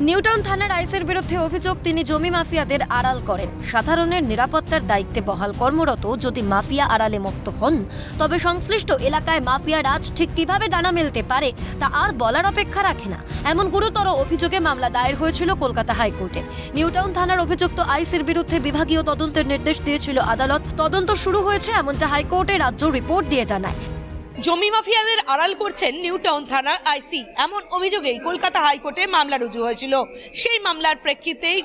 নিউটাউন থানার আইসের বিরুদ্ধে অভিযোগ, তিনি জমি মাফিয়াদের আড়াল করেন। সাধারণের নিরাপত্তার দায়িত্বে বহাল কর্মরত যদি মাফিয়া আড়ালে মুক্ত হন, তবে সংশ্লিষ্ট এলাকায় মাফিয়া রাজ ঠিক কীভাবে ডানা মেলতে পারে, তা আর বলার অপেক্ষা রাখে না। এমন গুরুতর অভিযোগে মামলা দায়ের হয়েছিল কলকাতা হাইকোর্টে। নিউটাউন থানার অভিযুক্ত আইসের বিরুদ্ধে বিভাগীয় তদন্তের নির্দেশ দিয়েছিল আদালত। তদন্ত শুরু হয়েছে এমনটা হাইকোর্টে রাজ্য রিপোর্ট দিয়ে জানায়। জমি মাফিয়াদের আড়াল করছেন নিউ টাউন থানার আইসি। এমন অভিযোগেই কলকাতা হাইকোর্টে মামলা রুজু হয়েছিল। সেই মামলার প্রেক্ষিতেই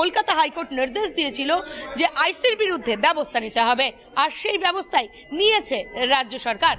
কলকাতা হাইকোর্ট নির্দেশ দিয়েছিল যে আইসির বিরুদ্ধে ব্যবস্থা নিতে হবে। আর সেই ব্যবস্থাই নিয়েছে রাজ্য সরকার।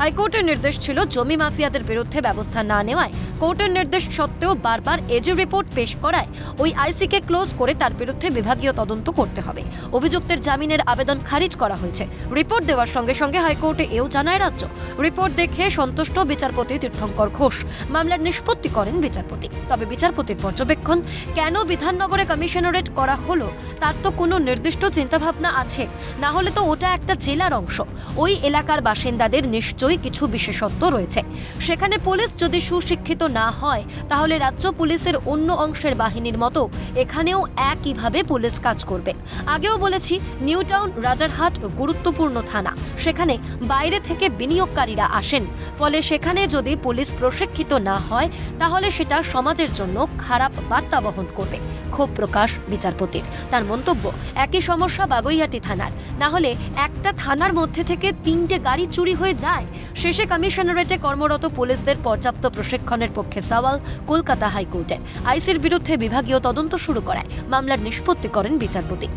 হাইকোর্টের নির্দেশ ছিল জমি মাফিয়াদের বিরুদ্ধে ব্যবস্থা না নেওয়ায় কোর্টের নির্দেশ সত্ত্বেও বারবার এজি রিপোর্ট পেশ করায় ওই আইসিকে ক্লোজ করে তার বিরুদ্ধে বিভাগীয় তদন্ত করতে হবে। অভিযুক্তের জামিনের আবেদন খারিজ করা হয়েছে। রিপোর্ট দেওয়ার সঙ্গে সঙ্গে হাইকোর্টে এও জানায় রাজ্য। রিপোর্ট দেখে সন্তুষ্ট বিচারপতি তীর্থঙ্কর ঘোষ। মামলার নিষ্পত্তি করেন বিচারপতি। তবে বিচারপতির পর্যবেক্ষণ, কেন বিধাননগরে কমিশনারেট করা হলো, তার তো কোনো নির্দিষ্ট চিন্তাভাবনা আছে। না হলে তো ওটা একটা জেলার অংশ। ওই এলাকার বাসিন্দাদের নিশ্চয়ই কিছু বিশেষত্ব রয়েছে। সেখানে পুলিশ যদি সুশিক্ষিত না হয়, তাহলে রাজ্য পুলিশের অন্য অংশের বাহিনীর মতো এখানেও একইভাবে পুলিশ কাজ করবে। আগেও বলেছি নিউটাউন রাজারহাট গুরুত্বপূর্ণ থানা। সেখানে বাইরে থেকে বিনিয়োগকারীরা আসেন। ফলে সেখানে যদি পুলিশ প্রশিক্ষিত না হয়, তাহলে সেটা সমাজের জন্য খারাপ বার্তা বহন করবে, ক্ষোভ প্রকাশ বিচারপতির। তার মন্তব্য, একই সমস্যা বাগুইহাটি থানার। না হলে একটা থানার মধ্যে থেকে তিনটে গাড়ি চুরি হয়ে যায়। শেষে কমিশনারেটে কর্মরত পুলিশদের পর্যাপ্ত প্রশিক্ষণের পক্ষে সওয়াল কলকাতা হাইকোর্টের আইসির বিরুদ্ধে বিভাগীয় তদন্ত শুরু করায়। মামলার নিষ্পত্তি করেন বিচারপতি।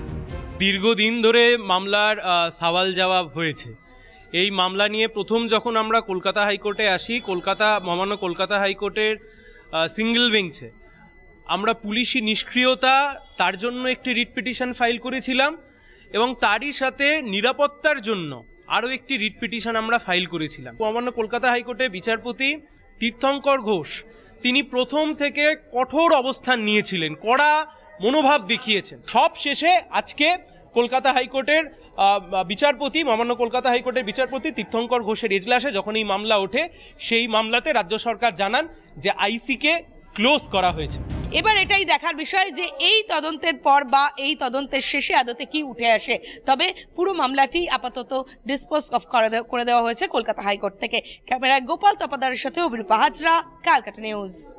দীর্ঘদিন ধরে মামলার সওয়াল জবাব হয়েছে। এই মামলা নিয়ে প্রথম যখন আমরা কলকাতা হাইকোর্টে আসি, কলকাতা, মহামান্য কলকাতা হাইকোর্টের সিঙ্গেল বেঞ্চে, আমরা পুলিশি নিষ্ক্রিয়তা, তার জন্য একটি রিট পিটিশন ফাইল করেছিলাম এবং তারই সাথে নিরাপত্তার জন্য আরও একটি রিট পিটিশন আমরা ফাইল করেছিলাম। মহামান্য কলকাতা হাইকোর্টে বিচারপতি তীর্থঙ্কর ঘোষ। তিনি প্রথম থেকে কঠোর অবস্থান নিয়েছিলেন, কড়া মনোভাব দেখিয়েছেন। সব শেষে আজকে কলকাতা হাইকোর্টের বিচারপতি, মহামান্য কলকাতা হাইকোর্টের বিচারপতি তীর্থঙ্কর ঘোষের এজলাসে যখন এই মামলা ওঠে, সেই মামলাতে রাজ্য সরকার জানান যে আইসিকে ক্লোজ করা হয়েছে। এবার এটাই দেখার বিষয় যে এই তদন্তের পর বা এই তদন্তের শেষে আদতে কি উঠে আসে। তবে পুরো মামলাটি আপাতত ডিসপোজ অফ করে দেওয়া- হয়েছে কলকাতা হাইকোর্ট থেকে। ক্যামেরায় গোপাল তপাদারের সাথে অভিরূপা হাজরা, কালকাটা নিউজ